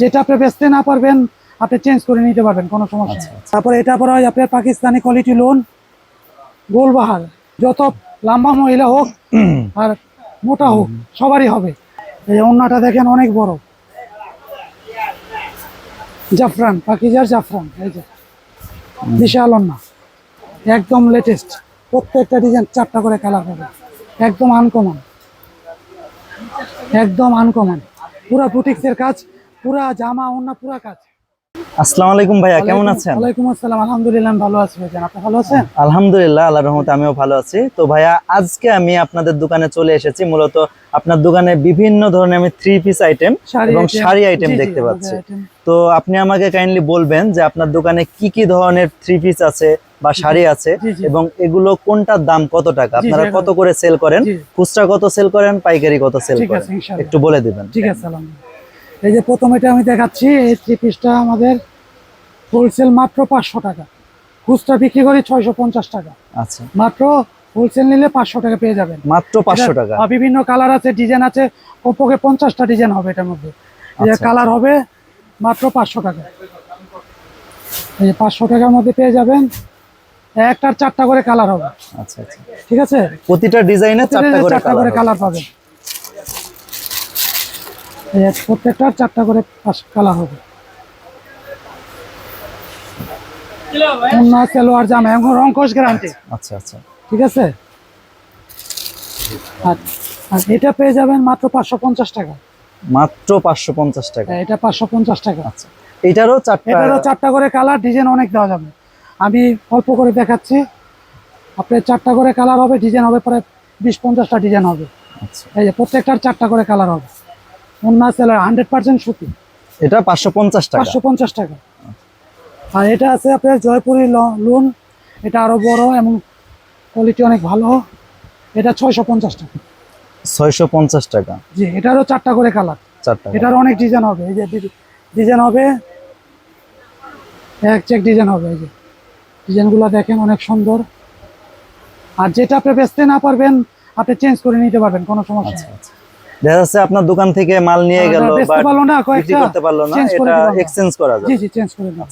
যেটা আপনি বেচতে না পারবেন আপনি চেঞ্জ করে নিতে পারবেন কোনো সমস্যা আচ্ছা, নেই। তারপরে এটা পরে হয় আপনার পাকিস্তানি কোয়ালিটি লোন গোলবাহার। যত লম্বা মহিলা হোক আর মোটা হোক সবারই হবে। এই অন্যটা দেখেন অনেক বড়। জাফরান পাকিজার জাফরান এই যে। বিশাল অন্যা। একদম লেটেস্ট প্রত্যেকটা ডিজাইন চারটা করে কালার হবে। একদম আনকমন একদম আনকমন পুরা বুটিক্সের কাজ পুরা জামা অন্য পুরা কাজ। আসসালামু আলাইকুম ভাইয়া কেমন আছেন? ওয়ালাইকুম আসসালাম আলহামদুলিল্লাহ আমি ভালো আছি ভাইজান আপনি ভালো আছেন? আলহামদুলিল্লাহ আল্লাহর রহমতে আমিও ভালো আছি। তো ভাইয়া আজকে আমি আপনাদের দোকানে চলে এসেছি মূলত আপনার দোকানে বিভিন্ন ধরনের আমি থ্রি পিস আইটেম এবং শাড়ি আইটেম দেখতে পাচ্ছি। তো আপনি আমাকে কাইন্ডলি বলবেন যে আপনার দোকানে কি কি ধরনের থ্রি পিস আছে বা শাড়ি আছে। এবং এগুলো কোনটার দাম কত টাকা? আপনারা কত করে সেল করেন? খুচরা কত সেল করেন? পাইকারি কত সেল করেন? একটু বলে দিবেন। ঠিক আছে এই যে প্রথম এটা আমি দেখাচ্ছি এই থ্রি পিসটা আমাদের হোলসেল মাত্র পাঁচশো টাকা। খুচরা বিক্রি করি ছয়শো পঞ্চাশ টাকা। আচ্ছা। মাত্র হোলসেল নিলে পাঁচশো টাকা পেয়ে যাবেন। মাত্র পাঁচশো টাকা। বিভিন্ন কালার আছে ডিজাইন আছে কমপক্ষে পঞ্চাশটা ডিজাইন হবে এটার মধ্যে। যে আচ্ছা, কালার হবে মাত্র পাঁচশো টাকা। এই যে পাঁচশো টাকার মধ্যে পেয়ে যাবেন একটার চারটা করে কালার হবে। আচ্ছা আচ্ছা। ঠিক আছে? প্রতিটা ডিজাইনে চারটা করে কালার কালার পাবেন। প্রত্যেকটার চারটা করে কালার হবে। জামা গ্যারান্টি আচ্ছা আচ্ছা। ঠিক আছে? আর আর এটা পেয়ে যাবেন মাত্র পাঁচশো পঞ্চাশ টাকা। মাত্র পাঁচশো পঞ্চাশ টাকা। হ্যাঁ, এটা পাঁচশো পঞ্চাশ টাকা। আচ্ছা। এটারও চারটা এটারও চারটা করে কালার ডিজাইন অনেক দেওয়া যাবে। আমি অল্প করে দেখাচ্ছি। আপনার চারটা করে কালার হবে ডিজাইন হবে প্রায় বিশ পঞ্চাশটা ডিজাইন হবে। আচ্ছা। এই যে প্রত্যেকটার চারটা করে কালার হবে। অন্য সেলার হান্ড্রেড পার্সেন্ট সুতি এটা পাঁচশো পঞ্চাশ টাকা। পাঁচশো পঞ্চাশ টাকা। আর এটা আছে আপনার জয়পুরি লোন। এটা আরও বড় এবং কোয়ালিটি অনেক ভালো। এটা ছয়শো পঞ্চাশ টাকা। ছয়শো পঞ্চাশ টাকা। জি এটারও চারটা করে কালার চারটা এটার অনেক ডিজাইন হবে। এই যে ডিজাইন হবে। এক চেক ডিজাইন হবে। এই যে ডিজাইনগুলো দেখেন অনেক সুন্দর। আর যেটা আপনি বেচতে না পারবেন আপনি চেঞ্জ করে নিতে পারবেন কোনো সমস্যা আচ্ছা নেই আচ্ছা। দেখা যাচ্ছে আপনার দোকান থেকে মাল নিয়ে গেল বা বিক্রি করতে পারল না এটা এক্সচেঞ্জ করা জি জি চেঞ্জ করে দিন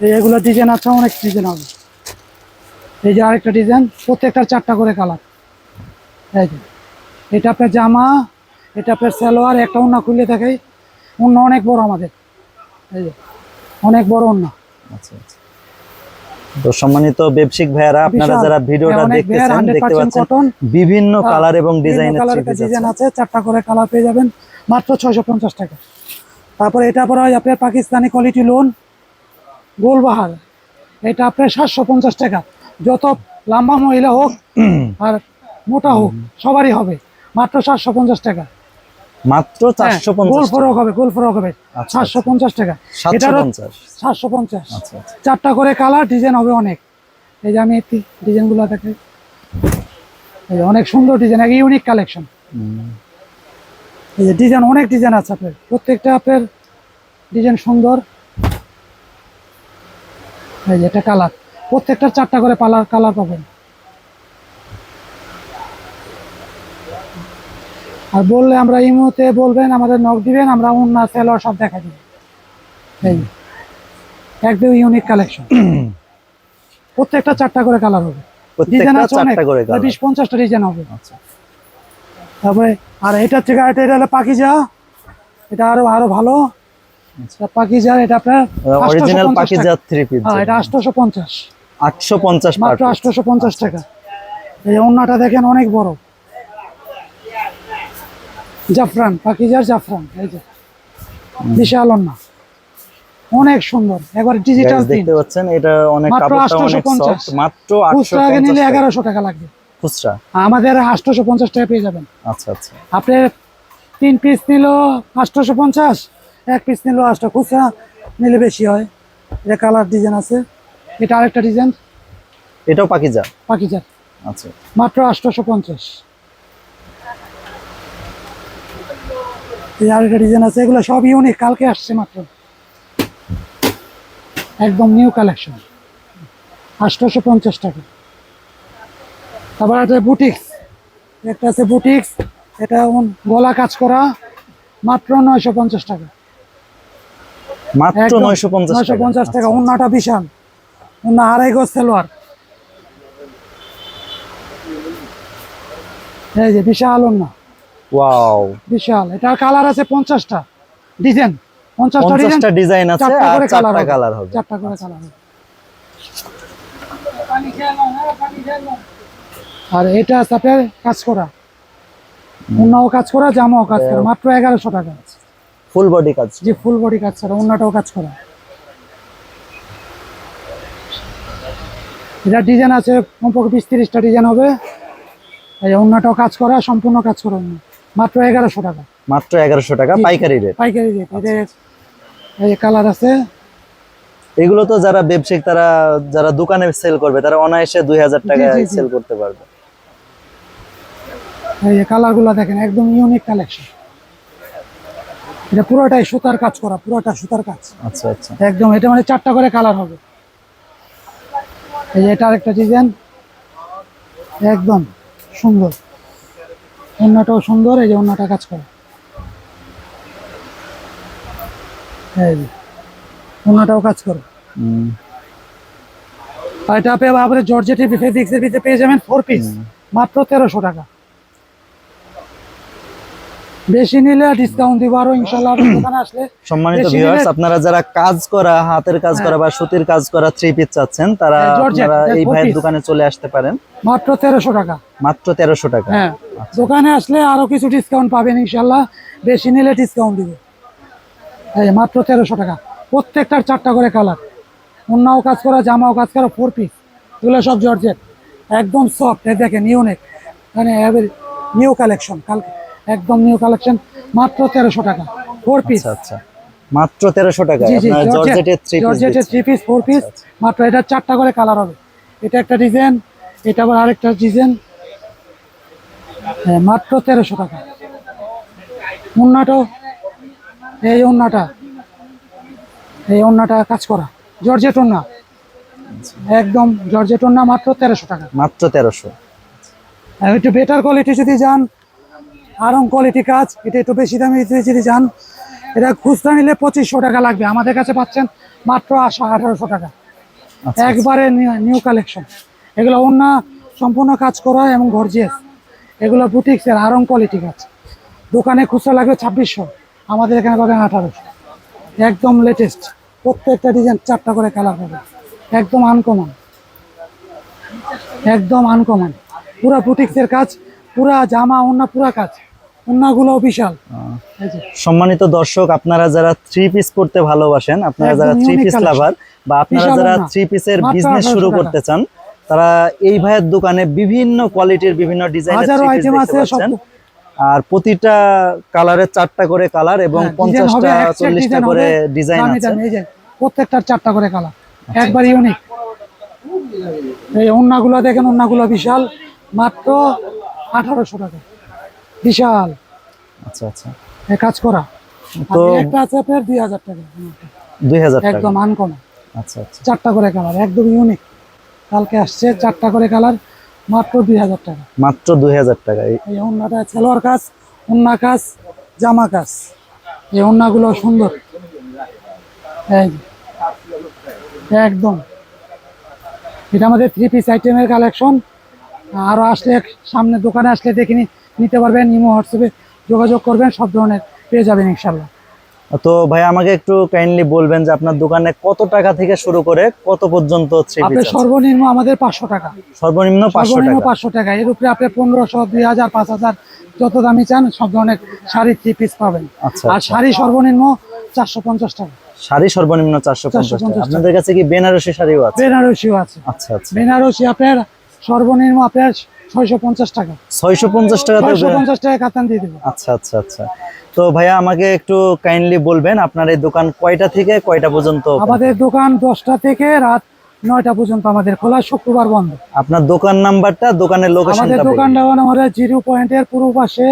এই ডিজাইন আছে অনেক ডিজাইন হবে। এই যে আরেকটা ডিজাইন প্রত্যেকটার চারটা করে কালার এই যে এটা আপনার জামা এটা আপনার সালোয়ার একটা ওন্না খুলে থাকে ওন্না অনেক বড় আমাদের। এই যে অনেক বড় আচ্ছা আচ্ছা। তো সম্মানিত ব্যবসায়িক ভাইয়ারা আপনারা যারা ভিডিওটা হ্যাঁ, দেখতেছেন দেখতে পাচ্ছেন বিভিন্ন হ্যাঁ, কালার এবং ডিজাইনের ডিজাইন আছে। চারটা করে কালার পেয়ে যাবেন। মাত্র ছয়শো পঞ্চাশ টাকা। তারপরে এটা পরে হয় আপনার পাকিস্তানি কোয়ালিটি লোন গোলবাহার। এটা আপনার সাতশো পঞ্চাশ টাকা। যত লম্বা মহিলা হোক আর মোটা হোক সবারই হবে। মাত্র সাতশো পঞ্চাশ টাকা। মাত্র চারশো গোল পঞ্চাশ ফরক হবে গোল ফরক হবে। আচ্ছা, টাকা। আচ্ছা আচ্ছা। চারটা করে কালার ডিজাইন হবে অনেক। এই যে আমি একটি ডিজাইনগুলো দেখে। এই অনেক সুন্দর ডিজাইন এক ইউনিক কালেকশন। এই যে ডিজাইন অনেক ডিজাইন আছে আপনার। প্রত্যেকটা আপনার ডিজাইন সুন্দর। এই যে এটা কালার। প্রত্যেকটার চারটা করে পালার কালার পাবেন। আর বললে আমরা এই মুহূর্তে বলবেন আমাদের নখ দিবেন আমরা অন্য সেলর সব দেখা দিব এই একদম ইউনিক কালেকশন প্রত্যেকটা চারটা করে কালার হবে। ডিজাইন আছে অনেক। বিশ পঞ্চাশটা ডিজাইন হবে। আচ্ছা। তারপরে আর এটা থেকে আরেকটা এটা হলো পাকিজা। এটা আরও আরও ভালো। এটা পাকিজা এটা আপনার অরিজিনাল 850 পাখি টাকা। থ্রি পিস এটা আটশোশো পঞ্চাশ। আটশো পঞ্চাশ মাত্র আটশোশো পঞ্চাশ টাকা। এই অন্যটা দেখেন অনেক বড়। জাফরান পাখিজার জাফরান এই যে। বিশাল না অনেক সুন্দর। একবার ডিজিটাল দিন দেখতে পাচ্ছেন এটা অনেক কাপড়টা অনেক সফট মাত্র 850 টাকা নিলে 1100 টাকা লাগবে। খুচরা? আমাদের 850 টাকা পেয়ে যাবেন। আচ্ছা আচ্ছা। আপনি তিন পিস নিলো 850 এক পিস নিল 800 খুচরা নিলে বেশি হয়। এটা কালার ডিজাইন আছে। এটা আরেকটা ডিজাইন এটাও পাকিজা? পাকিজা। আচ্ছা। মাত্র 850 আরেকটা ডিজাইন আছে এগুলো সব ইউনিক কালকে আসছে মাত্র। একদম নিউ কালেকশন আটশোশো পঞ্চাশ টাকা। তারপর একটা বুটিক্স একটা আছে বুটিক্স এটা গলা কাজ করা মাত্র নয়শো পঞ্চাশ টাকা। মাত্র নয়শো পঞ্চাশ টাকা উন্নাটা বিশাল। উন্না আড়াই গজ সেলোয়ার। এই যে বিশাল উন্না। ওয়াও বিশাল। এটার কালার আছে পঞ্চাশটা। ডিজাইন পঞ্চাশটা ডিজাইন ডিজাইন আছে আর চারটা কালার হবে। চারটা করে কালার হবে। আর এটা আছে আপনার কাজ করা কাজ করা জামাও কাজ করা মাত্র এগারোশো টাকা ফুল বডি কাজ যে ফুল বডি কাজ করা উন্নাটাও কাজ করা এটা ডিজাইন আছে কমপক্ষে বিশ তিরিশটা ডিজাইন হবে। এই উন্নাটাও কাজ করা সম্পূর্ণ কাজ করা মাত্র এগারোশো টাকা। মাত্র এগারোশো টাকা পাইকারি রেট পাইকারি রেট এই কালার আছে। এগুলো তো যারা ব্যবসায়িক তারা যারা দোকানে সেল করবে তারা অনায়াসে দুই হাজার টাকা। সেল করতে পারবে। এই যে কালারগুলো দেখেন একদম ইউনিক কালেকশন এটা পুরোটাই সুতার কাজ করা পুরোটা সুতার কাজ। আচ্ছা আচ্ছা। একদম এটা মানে চারটা করে কালার হবে। এই এটা আরেকটা ডিজাইন একদম সুন্দর। অন্যটাও সুন্দর এই যে অন্যটা কাজ করে। এই যে অন্যটাও কাজ করে। এটা আবার জর্জেটের ভিতরে পেয়ে যাবেন ফোর পিস মাত্র তেরোশো টাকা। বেশি নিলে ডিসকাউন্ট দিব আরও ইনশাল্লাহ দোকানে আসলে সম্মানিত ভিউয়ার্স আপনারা যারা কাজ করা হাতের কাজ করা বা সুতির কাজ করা থ্রি পিস চাচ্ছেন তারা হ্যাঁ, আপনারা এই ভাইয়ের দোকানে চলে আসতে পারেন। মাত্র তেরোশো টাকা। মাত্র তেরোশো টাকা। হ্যাঁ দোকানে আসলে আরও কিছু ডিসকাউন্ট পাবেন ইনশাল্লাহ। বেশি নিলে ডিসকাউন্ট দিব। এই মাত্র তেরোশো টাকা। প্রত্যেকটার চারটা করে কালার অন্যও কাজ করা জামাও কাজ করা ফোর পিস এগুলো সব জর্জেট একদম সফট দেখেন ইউনিক মানে নিউ কালেকশন কালকে একদম নিউ কালেকশন মাত্র তেরোশো টাকা ফোর পিস আচ্ছা আচ্ছা। মাত্র তেরোশো টাকা জর্জেটের থ্রি পিস ফোর পিস মাত্র এটা চারটা করে কালার হবে। এটা একটা ডিজাইন এটা আবার আরেকটা ডিজাইন হ্যাঁ মাত্র তেরোশো টাকা। উন্নাটাও এই উন্নাটা এই উন্নাটা কাজ করা। জর্জেট উন্না। একদম জর্জেট উন্না মাত্র তেরোশো টাকা। মাত্র তেরোশো। একটু বেটার কোয়ালিটি যদি যান আরং কোয়ালিটি কাজ এটা একটু বেশি দামি যদি যান এটা খুচরা নিলে পঁচিশশো টাকা লাগবে। আমাদের কাছে পাচ্ছেন মাত্র আশো আঠারোশো টাকা। আচ্ছা একবারে নিউ কালেকশন এগুলো অন্য সম্পূর্ণ কাজ করা এবং গর্জিয়াস এগুলো বুটিক্সের আরং কোয়ালিটি কাজ। দোকানে খুচরা লাগবে ছাব্বিশশো আমাদের এখানে পাবেন আঠারোশো। একদম লেটেস্ট প্রত্যেকটা ডিজাইন চারটা করে কালার পাবে একদম আনকমন একদম আনকমন পুরা বুটিক্সের কাজ পুরা জামা অন্য পুরা কাজ। বিশাল সম্মানিত দর্শক আপনারা যারা থ্রি পিস করতে ভালোবাসেন আপনারা যারা থ্রি পিস লাভার বা আপনারা যারা থ্রি পিসের বিজনেস শুরু করতে চান তারা এই ভাইয়ের দোকানে বিভিন্ন কোয়ালিটির বিভিন্ন ডিজাইনের থ্রি পিস দেখতে পাচ্ছেন। আর প্রতিটা কালারের চারটা করে কালার এবং হ্যাঁ, পঞ্চাশটা চল্লিশটা করে ডিজাইন আছে। প্রত্যেকটার চারটা করে কালার একবার ইউনিক এই অন্যগুলো দেখেন অন্যগুলো বিশাল। মাত্র আঠারোশো টাকা। বিশাল। আচ্ছা আচ্ছা। এ কাজ করা। তো একটা আছে আপনার দুই হাজার টাকা। দুই হাজার একদম আনকমন। আচ্ছা আচ্ছা। চারটা করে কালার একদম ইউনিক। কালকে আসছে চারটা করে কালার মাত্র দুই হাজার টাকা। মাত্র দুই হাজার টাকা। এই- অন্যটা সালোয়ার কাজ অন্য কাজ জামা কাজ। এই অন্যগুলো সুন্দর। একদম। এটা আমাদের থ্রি পিস আইটেমের কালেকশন আরও আসলে সামনে দোকানে আসলে দেখে নিতে পারবেন ইমো হোয়াটসঅ্যাপে যোগাযোগ করবেন সব ধরনের পেয়ে যাবেন ইনশাল্লাহ তো ভাই আমাকে একটু কাইন্ডলি বলবেন যে আপনার দোকানে কত টাকা থেকে শুরু করে কত পর্যন্ত আপনার পিস সর্বনিম্ন আমাদের পাঁচশো টাকা। সর্বনিম্ন পাঁচশো সর্বনিম্ন টাকা পাঁচশো টাকা। এর উপরে আপনি পনেরোশো দুই হাজার পাঁচ হাজার যত দামি চান সব ধরনের শাড়ি থ্রি পিস পাবেন। আচ্ছা আর শাড়ি সর্বনিম্ন চারশো পঞ্চাশ টাকা। শাড়ি সর্বনিম্ন চারশো পঞ্চাশ 450 টাকা। আপনাদের কাছে কি বেনারসি শাড়িও আছে? বেনারসিও আছে। আচ্ছা আচ্ছা। বেনারসি আপনার সর্বনিম্ন আপনার ছয়শো পঞ্চাশ টাকা। ছয়শো পঞ্চাশ টাকা ছয়শো পঞ্চাশ টাকা কাতান দিয়ে দেবো। আচ্ছা আচ্ছা আচ্ছা। তো ভাইয়া আমাকে একটু কাইন্ডলি বলবেন আপনার এই দোকান কয়টা থেকে কয়টা পর্যন্ত আমাদের দোকান দশটা থেকে রাত নয়টা পর্যন্ত আমাদের খোলা শুক্রবার বন্ধ। আপনার দোকান নাম্বারটা দোকানের লোক আমাদের দোকানটা আমাদের জিরো পয়েন্টের পূর্ব পাশে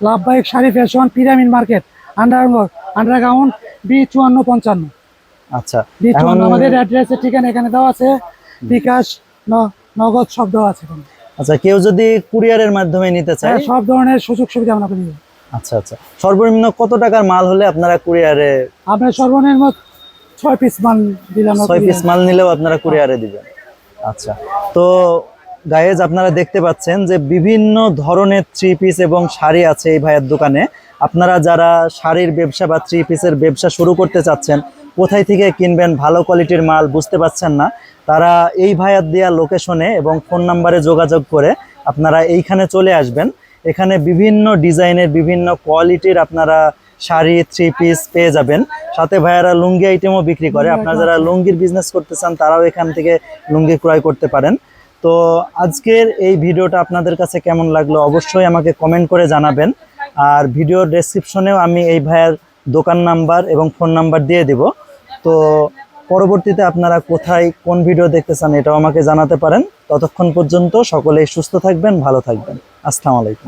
লাভবাহিক sari fashion pyramid market under underground B চুয়ান্ন পঞ্চান্ন। আচ্ছা আমাদের অ্যাড্রেসের ঠিকানা এখানে দেওয়া আছে বিকাশ ন- নগদ সব দেওয়া আছে আচ্ছা কেউ যদি কুরিয়ারের মাধ্যমে নিতে চায়? হ্যাঁ, সব ধরনের সুযোগ সুবিধা আপনাকে দিব আচ্ছা আচ্ছা। সর্বনিম্ন কত টাকার মাল হলে আপনারা কুরিয়ারে আপনার সর্বনিম্ন ছয় পিস মাল দিলাম ছয় পিস মাল নিলেও আপনারা কুরিয়ারে দিবেন। আচ্ছা তো গায়েজ আপনারা দেখতে পাচ্ছেন যে বিভিন্ন ধরনের থ্রি পিস এবং শাড়ি আছে এই ভাইয়ের দোকানে। আপনারা যারা শাড়ির ব্যবসা বা থ্রি পিসের ব্যবসা শুরু করতে চাচ্ছেন কোথায় থেকে কিনবেন ভালো কোয়ালিটির মাল বুঝতে পাচ্ছেন না। তারা এই ভাইয়ার দেওয়া লোকেশনে এবং ফোন নাম্বারে যোগাযোগ করে আপনারা এইখানে চলে আসবেন। এখানে বিভিন্ন ডিজাইনের বিভিন্ন কোয়ালিটির আপনারা শাড়ি থ্রি পিস পেয়ে যাবেন। সাথে ভাইয়ারা লুঙ্গি আইটেমও বিক্রি করে। আপনারা যারা লুঙ্গির বিজনেস করতে চান তারাও এখান থেকে লুঙ্গি ক্রয় করতে পারেন। তো আজকের এই ভিডিওটা আপনাদের কাছে কেমন লাগল অবশ্যই আমাকে কমেন্ট করে জানাবেন। আর ভিডিওর ডেসক্রিপশনেও আমি এই ভাইয়ের দোকান নাম্বার এবং ফোন নাম্বার দিয়ে দিব। তো পরবর্তীতে আপনারা কোথায় কোন ভিডিও দেখতে চান এটাও আমাকে জানাতে পারেন। ততক্ষণ পর্যন্ত সকলেই সুস্থ থাকবেন, ভালো থাকবেন। আসসালামু আলাইকুম।